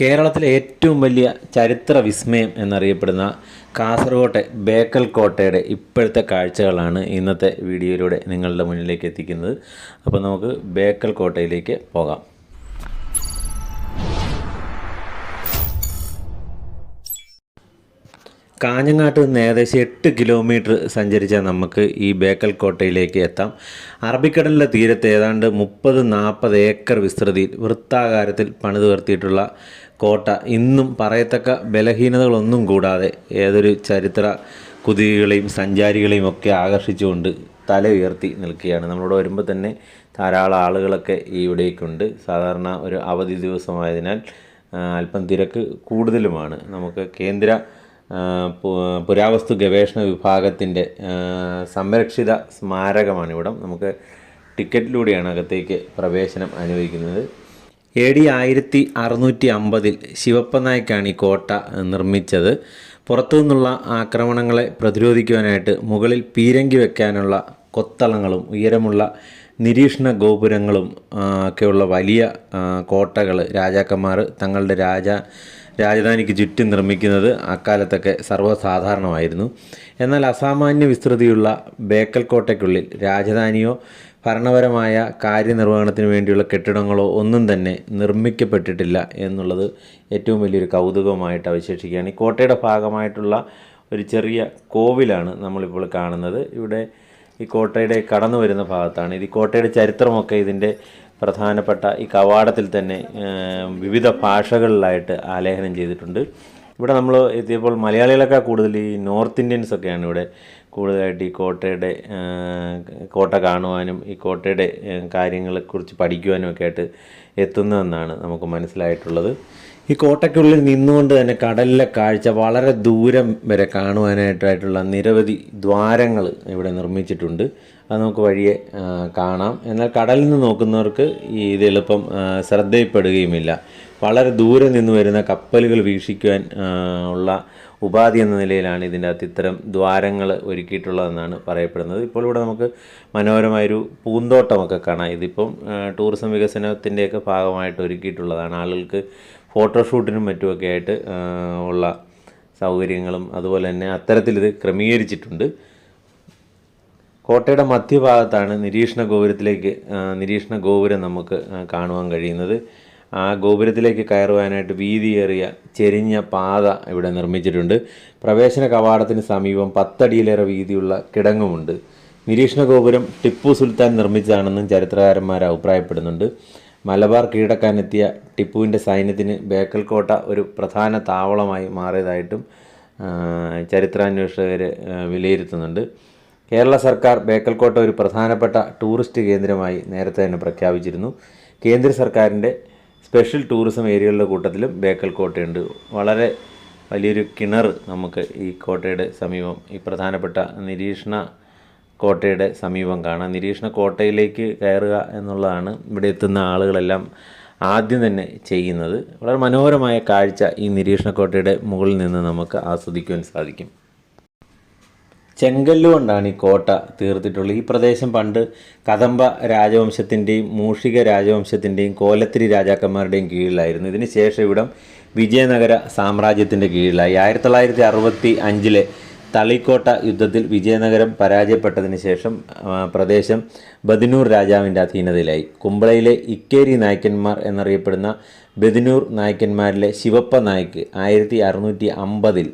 കേരളത്തിലെ ഏറ്റവും വലിയ ചരിത്ര വിസ്മയം എന്നറിയപ്പെടുന്ന കാസർഗോട്ടെ ബേക്കൽ കോട്ടയുടെ ഇപ്പോഴത്തെ കാഴ്ചകളാണ് ഇന്നത്തെ വീഡിയോയിലൂടെ നിങ്ങളുടെ മുന്നിലേക്ക് എത്തിക്കുന്നത്. അപ്പോൾ നമുക്ക് ബേക്കൽ കോട്ടയിലേക്ക് പോകാം. കാഞ്ഞങ്ങാട്ട് നിന്ന് ഏകദേശം എട്ട് കിലോമീറ്റർ സഞ്ചരിച്ചാൽ നമുക്ക് ഈ ബേക്കൽ കോട്ടയിലേക്ക് എത്താം. അറബിക്കടലിന്റെ തീരത്ത് ഏതാണ്ട് മുപ്പത് നാൽപ്പത് ഏക്കർ വിസ്തൃതിയിൽ വൃത്താകാരത്തിൽ പണിതുയർത്തിയിട്ടുള്ള കോട്ട. ഇന്നും പറയത്തക്ക ബലഹീനതകളൊന്നും കൂടാതെ ഏതൊരു ചരിത്ര കുതികളെയും സഞ്ചാരികളെയും ഒക്കെ ആകർഷിച്ചുകൊണ്ട് തല ഉയർത്തി നിൽക്കുകയാണ്. നമ്മളോട് വരുമ്പോൾ തന്നെ ധാരാളം ആളുകളൊക്കെ ഇവിടേക്കുണ്ട്. സാധാരണ ഒരു അവധി ദിവസമായതിനാൽ അല്പം തിരക്ക് കൂടുതലുമാണ്. നമുക്ക് കേന്ദ്ര പുരാവസ്തു ഗവേഷണ വിഭാഗത്തിന്റെ സംരക്ഷിത സ്മാരകമാണ് ഇവിടം നമുക്ക് ടിക്കറ്റിലൂടെയാണ് അകത്തേക്ക് പ്രവേശനം അനുവദിക്കുന്നത്. എ ഡി ആയിരത്തി അറുന്നൂറ്റി അമ്പതിൽ ശിവപ്പ നായ്ക്കാണ് ഈ കോട്ട നിർമ്മിച്ചത്. പുറത്തു നിന്നുള്ള ആക്രമണങ്ങളെ പ്രതിരോധിക്കുവാനായിട്ട് മുകളിൽ പീരങ്കി വെക്കാനുള്ള കൊത്തളങ്ങളും ഉയരമുള്ള നിരീക്ഷണ ഗോപുരങ്ങളും ഒക്കെയുള്ള വലിയ കോട്ടകൾ രാജാക്കന്മാർ തങ്ങളുടെ രാജ രാജധാനിക്ക് ചുറ്റും നിർമ്മിക്കുന്നത് അക്കാലത്തൊക്കെ സർവസാധാരണമായിരുന്നു. എന്നാൽ അസാമാന്യ വിസ്തൃതിയുള്ള ബേക്കൽ കോട്ടയ്ക്കുള്ളിൽ രാജധാനിയോ ഭരണപരമായ കാര്യനിർവഹണത്തിന് വേണ്ടിയുള്ള കെട്ടിടങ്ങളോ ഒന്നും തന്നെ നിർമ്മിക്കപ്പെട്ടിട്ടില്ല എന്നുള്ളത് ഏറ്റവും വലിയൊരു കൗതുകമായിട്ട് അവശേഷിക്കുകയാണ്. ഈ കോട്ടയുടെ ഭാഗമായിട്ടുള്ള ഒരു ചെറിയ കോവിലാണ് നമ്മളിപ്പോൾ കാണുന്നത്. ഇവിടെ ഈ കോട്ടയുടെ കടന്നു വരുന്ന ഭാഗത്താണ്. ഇത് കോട്ടയുടെ ചരിത്രമൊക്കെ ഇതിന്റെ പ്രധാനപ്പെട്ട ഈ കവാടത്തിൽ തന്നെ വിവിധ ഭാഷകളിലായിട്ട് ആലേഖനം ചെയ്തിട്ടുണ്ട്. ഇവിടെ നമ്മൾ എത്തിയപ്പോൾ മലയാളികളൊക്കെ കൂടുതൽ ഈ നോർത്ത് ഇന്ത്യൻസ് ഒക്കെയാണ് ഇവിടെ കൂടുതലായിട്ട് ഈ കോട്ടയുടെ കോട്ട കാണുവാനും ഈ കോട്ടയുടെ കാര്യങ്ങളെക്കുറിച്ച് പഠിക്കുവാനും ഒക്കെ ആയിട്ട് എത്തുന്നതെന്നാണ് നമുക്ക് മനസ്സിലായിട്ടുള്ളത്. ഈ കോട്ടയ്ക്കുള്ളിൽ നിന്നുകൊണ്ട് തന്നെ കടലിലെ കാഴ്ച വളരെ ദൂരം വരെ കാണുവാനായിട്ടായിട്ടുള്ള നിരവധി ദ്വാരങ്ങൾ ഇവിടെ നിർമ്മിച്ചിട്ടുണ്ട്. അത് നമുക്ക് വഴിയെ കാണാം. എന്നാൽ കടലിൽ നിന്ന് നോക്കുന്നവർക്ക് ഈ ഇത് എളുപ്പം ശ്രദ്ധയിൽപ്പെടുകയുമില്ല. വളരെ ദൂരെ നിന്ന് വരുന്ന കപ്പലുകൾ വീക്ഷിക്കുവാൻ ഉള്ള ഉപാധി എന്ന നിലയിലാണ് ഇതിന്റെ അകത്ത് ഇത്തരം ദ്വാരങ്ങൾ ഒരുക്കിയിട്ടുള്ളതെന്നാണ് പറയപ്പെടുന്നത്. ഇപ്പോൾ ഇവിടെ നമുക്ക് മനോഹരമായൊരു പൂന്തോട്ടമൊക്കെ കാണാം. ഇതിപ്പം ടൂറിസം വികസനത്തിന്റെയൊക്കെ ഭാഗമായിട്ട് ഒരുക്കിയിട്ടുള്ളതാണ്. ആളുകൾക്ക് ഫോട്ടോഷൂട്ടിനും മറ്റുമൊക്കെ ആയിട്ട് ഉള്ള സൗകര്യങ്ങളും അതുപോലെ തന്നെ അത്തരത്തിലിത് ക്രമീകരിച്ചിട്ടുണ്ട്. കോട്ടയുടെ മധ്യഭാഗത്താണ് നിരീക്ഷണ ഗോപുരത്തിലേക്ക് നിരീക്ഷണ ഗോപുരം നമുക്ക് കാണുവാൻ കഴിയുന്നത്. ആ ഗോപുരത്തിലേക്ക് കയറുവാനായിട്ട് വീതിയേറിയ ചെരിഞ്ഞ പാത ഇവിടെ നിർമ്മിച്ചിട്ടുണ്ട്. പ്രവേശന കവാടത്തിന് സമീപം പത്തടിയിലേറെ വീതിയുള്ള കിടങ്ങുമുണ്ട്. നിരീക്ഷണ ഗോപുരം ടിപ്പു സുൽത്താൻ നിർമ്മിച്ചതാണെന്നും ചരിത്രകാരന്മാർ അഭിപ്രായപ്പെടുന്നുണ്ട്. മലബാർ കീഴടക്കാനെത്തിയ ടിപ്പുവിന്റെ സൈന്യത്തിന് ബേക്കൽ കോട്ട ഒരു പ്രധാന താവളമായി മാറിയതായിട്ടും ചരിത്രാന്വേഷകർ വിലയിരുത്തുന്നുണ്ട്. കേരള സർക്കാർ ബേക്കൽ കോട്ട ഒരു പ്രധാനപ്പെട്ട ടൂറിസ്റ്റ് കേന്ദ്രമായി നേരത്തെ തന്നെ പ്രഖ്യാപിച്ചിരുന്നു. കേന്ദ്ര സർക്കാരിന്റെ സ്പെഷ്യൽ ടൂറിസം ഏരിയകളുടെ കൂട്ടത്തിലും ബേക്കൽ കോട്ടയുണ്ട്. വളരെ വലിയൊരു കിണർ നമുക്ക് ഈ കോട്ടയുടെ സമീപം ഈ പ്രധാനപ്പെട്ട നിരീക്ഷണ കോട്ടയുടെ സമീപം കാണാം. നിരീക്ഷണ കോട്ടയിലേക്ക് കയറുക എന്നുള്ളതാണ് ഇവിടെ എത്തുന്ന ആളുകളെല്ലാം ആദ്യം തന്നെ ചെയ്യുന്നത്. വളരെ മനോഹരമായ കാഴ്ച ഈ നിരീക്ഷണ കോട്ടയുടെ മുകളിൽ നിന്ന് നമുക്ക് ആസ്വദിക്കുവാൻ സാധിക്കും. ചെങ്കല്ല് കൊണ്ടാണ് ഈ കോട്ട തീർത്തിട്ടുള്ളത്. ഈ പ്രദേശം പണ്ട് കദംബ രാജവംശത്തിന്റെയും മൂഷിക രാജവംശത്തിന്റെയും കോലത്തിരി രാജാക്കന്മാരുടെയും കീഴിലായിരുന്നു. ഇതിന് ശേഷം ഇവിടം വിജയനഗര സാമ്രാജ്യത്തിന്റെ കീഴിലായി. ആയിരത്തി തൊള്ളായിരത്തി അറുപത്തി അഞ്ചിലെ തളിക്കോട്ട യുദ്ധത്തിൽ വിജയനഗരം പരാജയപ്പെട്ടതിന് ശേഷം പ്രദേശം ബദിനൂർ രാജാവിന്റെ അധീനതയിലായി. കുമ്പളയിലെ ഇക്കേരി നായ്ക്കന്മാർ എന്നറിയപ്പെടുന്ന ബദിനൂർ നായ്ക്കന്മാരിലെ ശിവപ്പ നായ്ക്ക് ആയിരത്തി അറുന്നൂറ്റി അമ്പതിൽ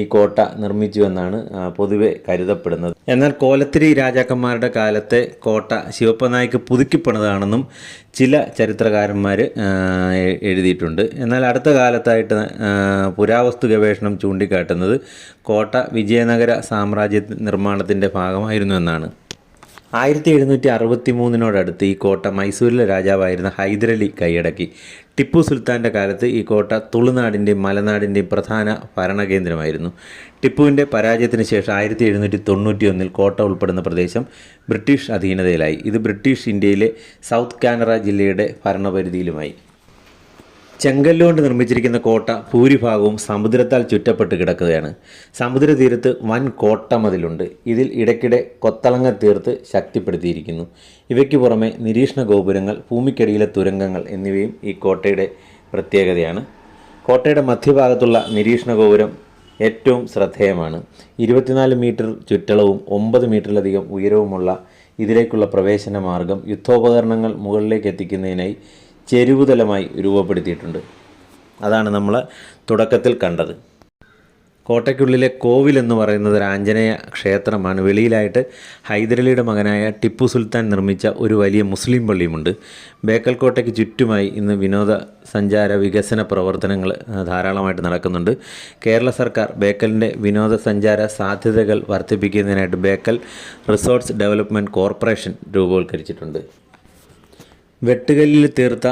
ഈ കോട്ട നിർമ്മിച്ചുവെന്നാണ് പൊതുവെ കരുതപ്പെടുന്നത്. എന്നാൽ കോലത്തിരി രാജാക്കന്മാരുടെ കാലത്തെ കോട്ട ശിവപ്പനായിക്ക് പുതുക്കിപ്പണിതാണെന്നും ചില ചരിത്രകാരന്മാർ എഴുതിയിട്ടുണ്ട്. എന്നാൽ അടുത്ത കാലത്തായിട്ട് പുരാവസ്തു ഗവേഷണം ചൂണ്ടിക്കാട്ടുന്നത് കോട്ട വിജയനഗര സാമ്രാജ്യ നിർമ്മാണത്തിന്റെ ഭാഗമായിരുന്നു എന്നാണ്. ആയിരത്തി എഴുന്നൂറ്റി അറുപത്തി മൂന്നിനോടടുത്ത് ഈ കോട്ട മൈസൂരിലെ രാജാവായിരുന്ന ഹൈദരലി കൈയടക്കി. ടിപ്പു സുൽത്താന്റെ കാലത്ത് ഈ കോട്ട തുളുനാടിന്റെയും മലനാടിന്റെയും പ്രധാന ഭരണകേന്ദ്രമായിരുന്നു. ടിപ്പുവിന്റെ പരാജയത്തിന് ശേഷം ആയിരത്തി എഴുന്നൂറ്റി തൊണ്ണൂറ്റി ഒന്നിൽ കോട്ട ഉൾപ്പെടുന്ന പ്രദേശം ബ്രിട്ടീഷ് അധീനതയിലായി. ഇത് ബ്രിട്ടീഷ് ഇന്ത്യയിലെ സൗത്ത് കാനറ ജില്ലയുടെ ഭരണപരിധിയിലുമായി. ചെങ്കല്ലുകൊണ്ട് നിർമ്മിച്ചിരിക്കുന്ന കോട്ട ഭൂരിഭാഗവും സമുദ്രത്താൽ ചുറ്റപ്പെട്ട് കിടക്കുകയാണ്. സമുദ്രതീരത്ത് വൻ കോട്ടമതിലുണ്ട് ഇതിൽ ഇടയ്ക്കിടെ കൊത്തളങ്ങ തീർത്ത് ശക്തിപ്പെടുത്തിയിരിക്കുന്നു. ഇവയ്ക്ക് പുറമെ നിരീക്ഷണ ഗോപുരങ്ങൾ ഭൂമിക്കടിയിലെ തുരങ്കങ്ങൾ എന്നിവയും ഈ കോട്ടയുടെ പ്രത്യേകതയാണ്. കോട്ടയുടെ മധ്യഭാഗത്തുള്ള നിരീക്ഷണ ഗോപുരം ഏറ്റവും ശ്രദ്ധേയമാണ്. ഇരുപത്തിനാല് മീറ്റർ ചുറ്റളവും ഒമ്പത് മീറ്ററിലധികം ഉയരവുമുള്ള ഇതിലേക്കുള്ള പ്രവേശന മാർഗം യുദ്ധോപകരണങ്ങൾ മുകളിലേക്ക് എത്തിക്കുന്നതിനായി ചെരുവുതലമായി രൂപപ്പെടുത്തിയിട്ടുണ്ട്. അതാണ് നമ്മൾ തുടക്കത്തിൽ കണ്ടത്. കോട്ടയ്ക്കുള്ളിലെ കോവിൽ എന്ന് പറയുന്നത് ഒരു ആഞ്ജനേയ ക്ഷേത്രമാണ്. വെളിയിലായിട്ട് ഹൈദരലിയുടെ മകനായ ടിപ്പു സുൽത്താൻ നിർമ്മിച്ച ഒരു വലിയ മുസ്ലിം പള്ളിയുമുണ്ട്. ബേക്കൽ കോട്ടയ്ക്ക് ചുറ്റുമായി ഇന്ന് വിനോദ സഞ്ചാര വികസന പ്രവർത്തനങ്ങൾ ധാരാളമായിട്ട് നടക്കുന്നുണ്ട്. കേരള സർക്കാർ ബേക്കലിന്റെ വിനോദസഞ്ചാര സാധ്യതകൾ വർദ്ധിപ്പിക്കുന്നതിനായിട്ട് ബേക്കൽ റിസോർട്ട്സ് ഡെവലപ്മെന്റ് കോർപ്പറേഷൻ രൂപവൽക്കരിച്ചിട്ടുണ്ട്. വെട്ടുകല്ലിൽ തീർത്ത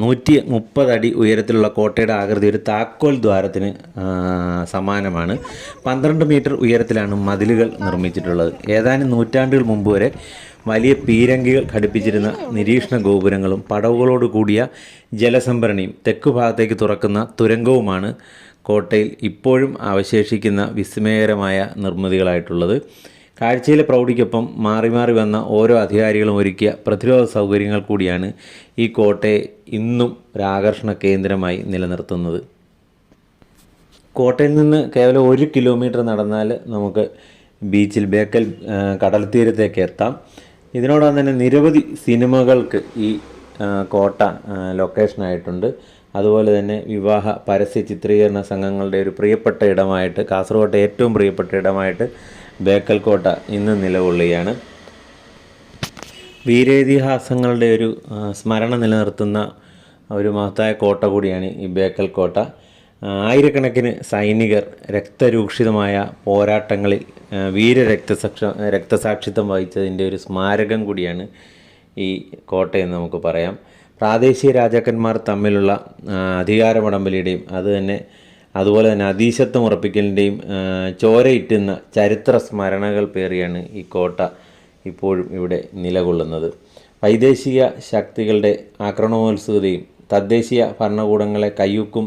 നൂറ്റി മുപ്പതടി ഉയരത്തിലുള്ള കോട്ടയുടെ ആകൃതി ഒരു താക്കോൽ ദ്വാരത്തിന് സമാനമാണ്. പന്ത്രണ്ട് മീറ്റർ ഉയരത്തിലാണ് മതിലുകൾ നിർമ്മിച്ചിട്ടുള്ളത്. ഏതാനും നൂറ്റാണ്ടുകൾ മുമ്പ് വരെ വലിയ പീരങ്കികൾ ഘടിപ്പിച്ചിരുന്ന നിരീക്ഷണ ഗോപുരങ്ങളും പടവുകളോട് കൂടിയ ജലസംഭരണിയും തെക്കു ഭാഗത്തേക്ക് തുറക്കുന്ന തുരങ്കവുമാണ് കോട്ടയിൽ ഇപ്പോഴും അവശേഷിക്കുന്ന വിസ്മയകരമായ നിർമ്മിതികളായിട്ടുള്ളത്. കാഴ്ചയിലെ പ്രൗഢിക്കൊപ്പം മാറി മാറി വന്ന ഓരോ അധികാരികളും ഒരുക്കിയ പ്രതിരോധ സൗകര്യങ്ങൾ കൂടിയാണ് ഈ കോട്ടയെ ഇന്നും ഒരാകർഷണ കേന്ദ്രമായി നിലനിർത്തുന്നത്. കോട്ടയിൽ നിന്ന് കേവലം ഒരു കിലോമീറ്റർ നടന്നാൽ നമുക്ക് ബീച്ചിൽ ബേക്കൽ കടൽത്തീരത്തേക്ക് കടൽ തീരത്തേക്ക് എത്താം. ഇതിനോടൊപ്പം തന്നെ നിരവധി സിനിമകൾക്ക് ഈ കോട്ട ലൊക്കേഷനായിട്ടുണ്ട് അതുപോലെ തന്നെ വിവാഹ പരസ്യ ചിത്രീകരണ സംഘങ്ങളുടെ ഒരു പ്രിയപ്പെട്ട ഇടമായിട്ട് കാസർഗോട്ടെ ഏറ്റവും പ്രിയപ്പെട്ട ഇടമായിട്ട് ബേക്കൽ കോട്ട ഇന്ന് നിലകൊള്ളുകയാണ്. വീരേതിഹാസങ്ങളുടെ ഒരു സ്മരണ നിലനിർത്തുന്ന ഒരു മഹത്തായ കോട്ട കൂടിയാണ് ഈ ബേക്കൽ കോട്ട ആയിരക്കണക്കിന് സൈനികർ രക്തരൂക്ഷിതമായ പോരാട്ടങ്ങളിൽ വീര വീരരക്തസാക്ഷ രക്തസാക്ഷിത്വം വഹിച്ചതിന്റെ ഒരു സ്മാരകം കൂടിയാണ് ഈ കോട്ടയെന്ന് നമുക്ക് പറയാം. പ്രാദേശിക രാജാക്കന്മാർ തമ്മിലുള്ള അധികാരമടമ്പലിയുടെയും അത് തന്നെ അതുപോലെ തന്നെ അതീശത്വം ഉറപ്പിക്കലിന്റെയും ചോരയിറ്റുന്ന ചരിത്ര സ്മരണകൾ പേറിയാണ് ഈ കോട്ട ഇപ്പോഴും ഇവിടെ നിലകൊള്ളുന്നത്. വൈദേശിക ശക്തികളുടെ ആക്രമണോത്സുകതയും തദ്ദേശീയ ഭരണകൂടങ്ങളെ കയ്യൂക്കും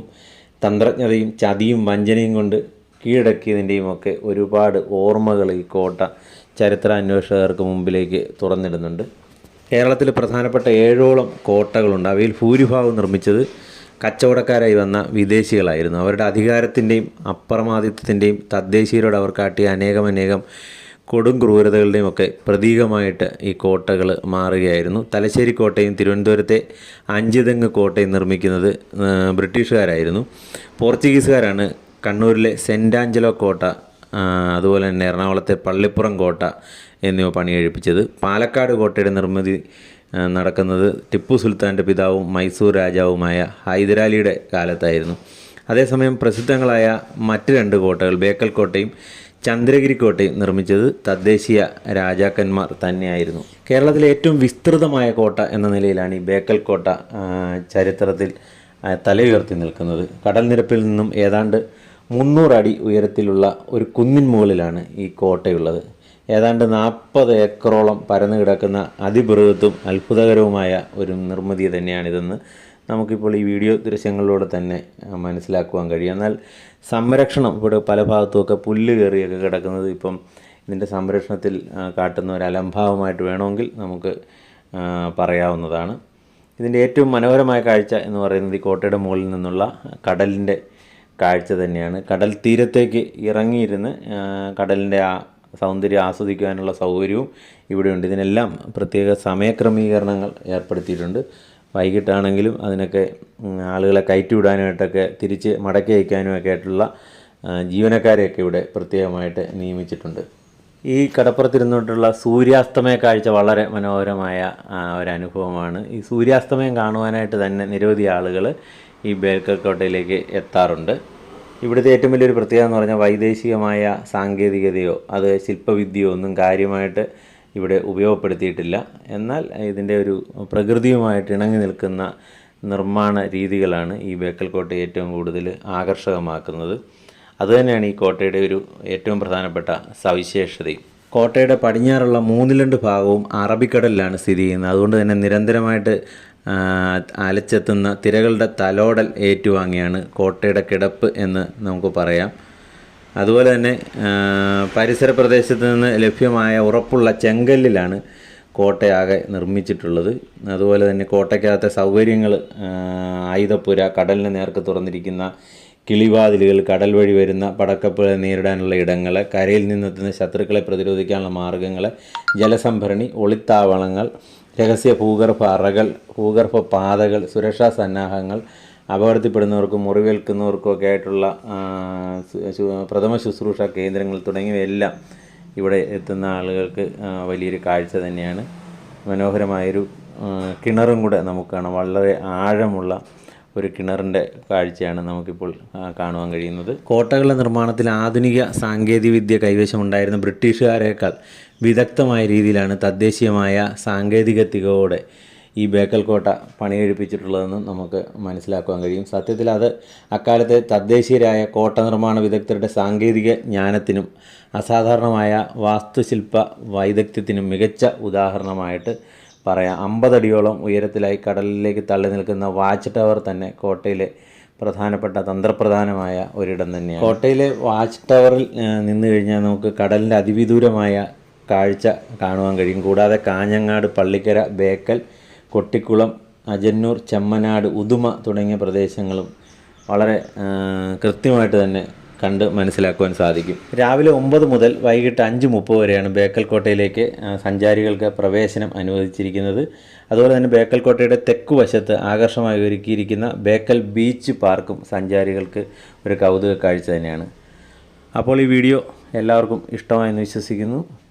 തന്ത്രജ്ഞതയും ചതിയും വഞ്ചനയും കൊണ്ട് കീഴടക്കിയതിന്റെയും ഒക്കെ ഒരുപാട് ഓർമ്മകൾ ഈ കോട്ട ചരിത്ര അന്വേഷകർക്ക് മുമ്പിലേക്ക് തുറന്നിടുന്നുണ്ട്. കേരളത്തിൽ പ്രധാനപ്പെട്ട ഏഴോളം കോട്ടകളുണ്ട്. അവയിൽ ഭൂരിഭാഗം നിർമ്മിച്ചത് കച്ചവടക്കാരായി വന്ന വിദേശികളായിരുന്നു. അവരുടെ അധികാരത്തിന്റെയും അപ്രമാദിത്വത്തിന്റെയും തദ്ദേശീയരോട് അവർ കാട്ടിയ അനേകം അനേകം കൊടും ക്രൂരതകളുടെയും ഒക്കെ പ്രതീകമായിട്ട് ഈ കോട്ടകൾ മാറുകയായിരുന്നു. തലശ്ശേരി കോട്ടയും തിരുവനന്തപുരത്തെ അഞ്ചുതെങ്ങ് കോട്ടയും നിർമ്മിക്കുന്നത് ബ്രിട്ടീഷുകാരായിരുന്നു. പോർച്ചുഗീസുകാരാണ് കണ്ണൂരിലെ സെന്റ് ആഞ്ചലോ കോട്ട അതുപോലെ തന്നെ എറണാകുളത്തെ പള്ളിപ്പുറം കോട്ട എന്നിവ പണിയെഴുപ്പിച്ചത് പാലക്കാട് കോട്ടയുടെ നിർമ്മിതി നടക്കുന്നത് ടിപ്പു സുൽത്താന്റെ പിതാവും മൈസൂർ രാജാവുമായ ഹൈദരാലിയുടെ കാലത്തായിരുന്നു. അതേസമയം പ്രസിദ്ധങ്ങളായ മറ്റ് രണ്ട് കോട്ടകൾ ബേക്കൽ കോട്ടയും ചന്ദ്രഗിരി കോട്ടയും നിർമ്മിച്ചത് തദ്ദേശീയ രാജാക്കന്മാർ തന്നെയായിരുന്നു. കേരളത്തിലെ ഏറ്റവും വിസ്തൃതമായ കോട്ട എന്ന നിലയിലാണ് ഈ ബേക്കൽ കോട്ട ചരിത്രത്തിൽ തലയുയർത്തി നിൽക്കുന്നത്. കടൽ നിരപ്പിൽ നിന്നും ഏതാണ്ട് മുന്നൂറ് അടി ഉയരത്തിലുള്ള ഒരു കുന്നിൻ മുകളിലാണ് ഈ കോട്ടയുള്ളത്. ഏതാണ്ട് നാൽപ്പത് ഏക്കറോളം പരന്നു കിടക്കുന്ന അതിബൃഹത്തും അത്ഭുതകരവുമായ ഒരു നിർമ്മിതി തന്നെയാണിതെന്ന് നമുക്കിപ്പോൾ ഈ വീഡിയോ ദൃശ്യങ്ങളിലൂടെ തന്നെ മനസ്സിലാക്കുവാൻ കഴിയും. എന്നാൽ സംരക്ഷണം ഇവിടെ പല ഭാഗത്തുമൊക്കെ പുല്ല് കയറിയൊക്കെ കിടക്കുന്നത് ഇപ്പം ഇതിന്റെ സംരക്ഷണത്തിൽ കാട്ടുന്ന ഒരു അലംഭാവമായിട്ട് വേണമെങ്കിൽ നമുക്ക് പറയാവുന്നതാണ്. ഇതിന്റെ ഏറ്റവും മനോഹരമായ കാഴ്ച എന്ന് പറയുന്നത് ഈ കോട്ടയുടെ മുകളിൽ നിന്നുള്ള കടലിന്റെ കാഴ്ച തന്നെയാണ്. കടൽ തീരത്തേക്ക് ഇറങ്ങിയിരുന്ന് കടലിന്റെ ആ സൗന്ദര്യം ആസ്വദിക്കുവാനുള്ള സൗകര്യവും ഇവിടെയുണ്ട്. ഇതിനെല്ലാം പ്രത്യേക സമയക്രമീകരണങ്ങൾ ഏർപ്പെടുത്തിയിട്ടുണ്ട്. വൈകിട്ടാണെങ്കിലും അതിനൊക്കെ ആളുകളെ കയറ്റി വിടാനായിട്ടൊക്കെ തിരിച്ച് മടക്കി അയക്കാനും ഒക്കെ ആയിട്ടുള്ള ജീവനക്കാരെയൊക്കെ ഇവിടെ പ്രത്യേകമായിട്ട് നിയമിച്ചിട്ടുണ്ട്. ഈ കടപ്പുറത്തിരുന്നിട്ടുള്ള സൂര്യാസ്തമയ കാഴ്ച വളരെ മനോഹരമായ ഒരനുഭവമാണ്. ഈ സൂര്യാസ്തമയം കാണുവാനായിട്ട് തന്നെ നിരവധി ആളുകൾ ഈ ബേക്കൽ കോട്ടയിലേക്ക് എത്താറുണ്ട്. ഇവിടുത്തെ ഏറ്റവും വലിയൊരു പ്രത്യേകത എന്ന് പറഞ്ഞാൽ വൈദേശികമായ സാങ്കേതികതയോ അത് ശില്പവിദ്യയോ ഒന്നും കാര്യമായിട്ട് ഇവിടെ ഉപയോഗപ്പെടുത്തിയിട്ടില്ല. എന്നാൽ ഇതിന്റെ ഒരു പ്രകൃതിയുമായിട്ട് ഇണങ്ങി നിൽക്കുന്ന നിർമ്മാണ രീതികളാണ് ഈ ബേക്കൽ കോട്ടയെ ഏറ്റവും കൂടുതൽ ആകർഷകമാക്കുന്നത്. അതുതന്നെയാണ് ഈ കോട്ടയുടെ ഒരു ഏറ്റവും പ്രധാനപ്പെട്ട സവിശേഷതയും. കോട്ടയുടെ പടിഞ്ഞാറുള്ള മൂന്നിലണ്ട് ഭാഗവും അറബിക്കടലിലാണ് സ്ഥിതി ചെയ്യുന്നത്. അതുകൊണ്ട് തന്നെ നിരന്തരമായിട്ട് അലച്ചെത്തുന്ന തിരകളുടെ തലോടൽ ഏറ്റുവാങ്ങിയാണ് കോട്ടയുടെ കിടപ്പ് എന്ന് നമുക്ക് പറയാം. അതുപോലെ തന്നെ പരിസര പ്രദേശത്ത് നിന്ന് ലഭ്യമായ ഉറപ്പുള്ള ചെങ്കല്ലിലാണ് കോട്ടയാകെ നിർമ്മിച്ചിട്ടുള്ളത്. അതുപോലെ തന്നെ കോട്ടയ്ക്കകത്തെ സൗകര്യങ്ങൾ ആയുധപ്പുര കടലിന് നേർക്ക് തുറന്നിരിക്കുന്ന കിളിവാതിലുകൾ കടൽ വഴി വരുന്ന പടക്കപ്പുഴ നേരിടാനുള്ള ഇടങ്ങൾ കരയിൽ നിന്നെത്തുന്ന ശത്രുക്കളെ പ്രതിരോധിക്കാനുള്ള മാർഗങ്ങൾ ജലസംഭരണി ഒളിത്താവളങ്ങൾ രഹസ്യ ഭൂഗർഭ അറകൾ ഭൂഗർഭ പാതകൾ സുരക്ഷാ സന്നാഹങ്ങൾ അപകടത്തിൽപ്പെടുന്നവർക്കും മുറിവേൽക്കുന്നവർക്കും ഒക്കെ ആയിട്ടുള്ള പ്രഥമ ശുശ്രൂഷ കേന്ദ്രങ്ങൾ തുടങ്ങിയവയെല്ലാം ഇവിടെ എത്തുന്ന ആളുകൾക്ക് വലിയൊരു കാഴ്ച തന്നെയാണ്. മനോഹരമായൊരു കിണറും കൂടെ നമുക്ക് കാണാം വളരെ ആഴമുള്ള ഒരു കിണറിന്റെ കാഴ്ചയാണ് നമുക്കിപ്പോൾ കാണുവാൻ കഴിയുന്നത്. കോട്ടകളുടെ നിർമ്മാണത്തിൽ ആധുനിക സാങ്കേതികവിദ്യ കൈവശമുണ്ടായിരുന്ന ബ്രിട്ടീഷുകാരേക്കാൾ വിദഗ്ധമായ രീതിയിലാണ് തദ്ദേശീയമായ സാങ്കേതിക തികവോടെ ഈ ബേക്കൽ കോട്ട പണി കഴിപ്പിച്ചിട്ടുള്ളതെന്നും നമുക്ക് മനസ്സിലാക്കുവാൻ കഴിയും. സത്യത്തിൽ അത് അക്കാലത്തെ തദ്ദേശീയരായ കോട്ട നിർമ്മാണ വിദഗ്ധരുടെ സാങ്കേതിക ജ്ഞാനത്തിനും അസാധാരണമായ വാസ്തുശില്പ വൈദഗ്ധ്യത്തിനും മികച്ച ഉദാഹരണമായിട്ട് പറയാം. അമ്പതടിയോളം ഉയരത്തിലായി കടലിലേക്ക് തള്ളി നിൽക്കുന്ന വാച്ച് ടവർ തന്നെ കോട്ടയിലെ പ്രധാനപ്പെട്ട തന്ത്രപ്രധാനമായ ഒരിടം തന്നെയാണ്. കോട്ടയിലെ വാച്ച് ടവറിൽ നിന്ന് കഴിഞ്ഞാൽ നമുക്ക് കടലിന്റെ അതിവിദൂരമായ കാഴ്ച കാണുവാൻ കഴിയും. കൂടാതെ കാഞ്ഞങ്ങാട് പള്ളിക്കര ബേക്കൽ കൊട്ടിക്കുളം അജന്നൂർ ചെമ്മനാട് ഉദുമ തുടങ്ങിയ പ്രദേശങ്ങളും വളരെ കൃത്യമായിട്ട് തന്നെ കണ്ട് മനസ്സിലാക്കുവാൻ സാധിക്കും. രാവിലെ ഒമ്പത് മുതൽ വൈകിട്ട് അഞ്ച് മുപ്പത് വരെയാണ് ബേക്കൽ കോട്ടയിലേക്ക് സഞ്ചാരികൾക്ക് പ്രവേശനം അനുവദിച്ചിരിക്കുന്നത്. അതുപോലെ തന്നെ ബേക്കൽ കോട്ടയുടെ തെക്കു വശത്ത് ആകർഷമായി ഒരുക്കിയിരിക്കുന്ന ബേക്കൽ ബീച്ച് പാർക്കും സഞ്ചാരികൾക്ക് ഒരു കൗതുക കാഴ്ച തന്നെയാണ്. അപ്പോൾ ഈ വീഡിയോ എല്ലാവർക്കും ഇഷ്ടമായെന്ന് വിശ്വസിക്കുന്നു.